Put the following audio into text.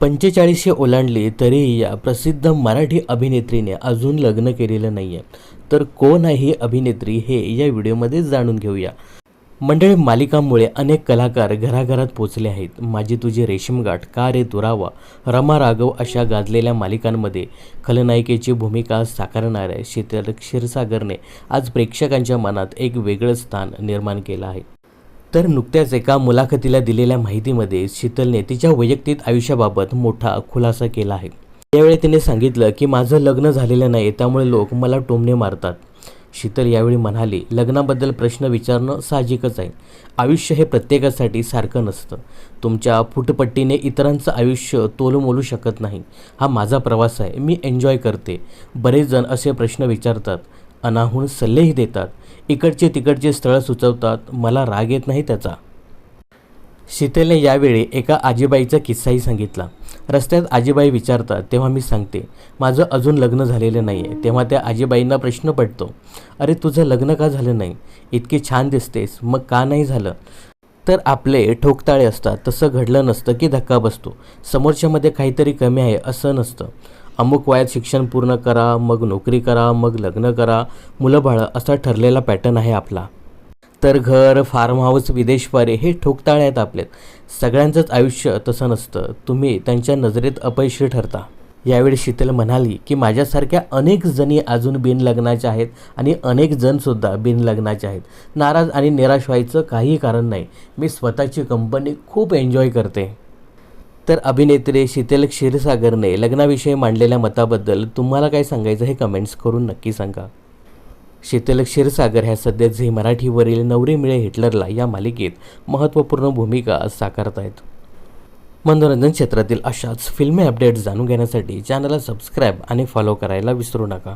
पंचेचाळीसशे ओलांडली तरीही या प्रसिद्ध मराठी अभिनेत्रीने अजून लग्न केलेलं नाही आहे तर कोण आहे ही अभिनेत्री हे या व्हिडिओमध्ये जाणून घेऊया. मंडळी मालिकांमुळे अनेक कलाकार घराघरात पोचले आहेत. माझी तुझी रेशीमगाठ का रे दुरावा? रमा राघव अशा गाजलेल्या मालिकांमध्ये खलनायिकेची भूमिका साकारणाऱ्या शीतल क्षीरसागरने आज प्रेक्षकांच्या मनात एक वेगळं स्थान निर्माण केलं आहे. तर नुकत्याच एका मुलाखतीला दिलेल्या माहितीमध्ये शीतलने तिच्या वैयक्तिक आयुष्याबाबत मोठा खुलासा केला आहे. यावेळी तिने सांगितलं की माझं लग्न झालेलं नाही त्यामुळे लोक मला टोमणे मारतात. शीतल यावेळी म्हणाली लग्नाबद्दल प्रश्न विचारणं साहजिकच आहे. आयुष्य हे प्रत्येकासाठी सारखं नसतं. तुमच्या फुटपट्टीने इतरांचं आयुष्य तोलमोलू शकत नाही. हा माझा प्रवास आहे. मी एन्जॉय करते. बरेच जण असे प्रश्न विचारतात. अनाहून सल्लेही देतात. इकडचे तिकडचे स्थळं सुचवतात. मला राग येत नाही त्याचा. शीतलने यावेळी एका आजीबाईचा किस्साही सांगितला. रस्त्यात आजीबाई विचारतात तेव्हा मी सांगते. माझं अजून लग्न झालेलं नाही आहे तेव्हा त्या आजीबाईंना प्रश्न पडतो. अरे तुझं लग्न का झालं नाही? इतकी छान दिसतेस. मग का नाही झालं? तर आपले ठोकताळे असतात. तसं घडलं नसतं की धक्का बसतो. समोरच्यामध्ये काहीतरी कमी आहे असं नसतं. अमुक वयात शिक्षण पूर्ण करा मग नोकरी करा मग लग्न करा मुलं बाळं असा ठरलेला पॅटर्न आहे आपला. तर घर फार्म हाऊस विदेशपारे हे ठोकताळे आहेत आपल्यात सगळ्यांचंच आयुष्य तसं नसतं. तुम्ही त्यांच्या नजरेत अपयशी ठरता. यावेळी शीतल म्हणाली की माझ्यासारख्या अनेक जणी अजून बिनलग्नाच्या आहेत आणि अनेक जणसुद्धा बिनलग्नाचे आहेत. नाराज आणि निराश व्हायचं काही कारण नाही. मी स्वतःची कंपनी खूप एन्जॉय करते. तर अभिनेत्री शीतल क्षीरसागरने लग्नाविषयी मांडलेल्या मताबद्दल तुम्हाला काय सांगायचं हे कमेंट्स करून नक्की सांगा. शीतल क्षीरसागर ह्या सध्या झी मराठीवरील नवरे मिळे हिटलरला या मालिकेत महत्त्वपूर्ण भूमिका साकारत आहेत मनोरंजन क्षेत्रातील अशाच फिल्मी अपडेट्स जाणून घेण्यासाठी चॅनलला सबस्क्राईब आणि फॉलो करायला विसरू नका.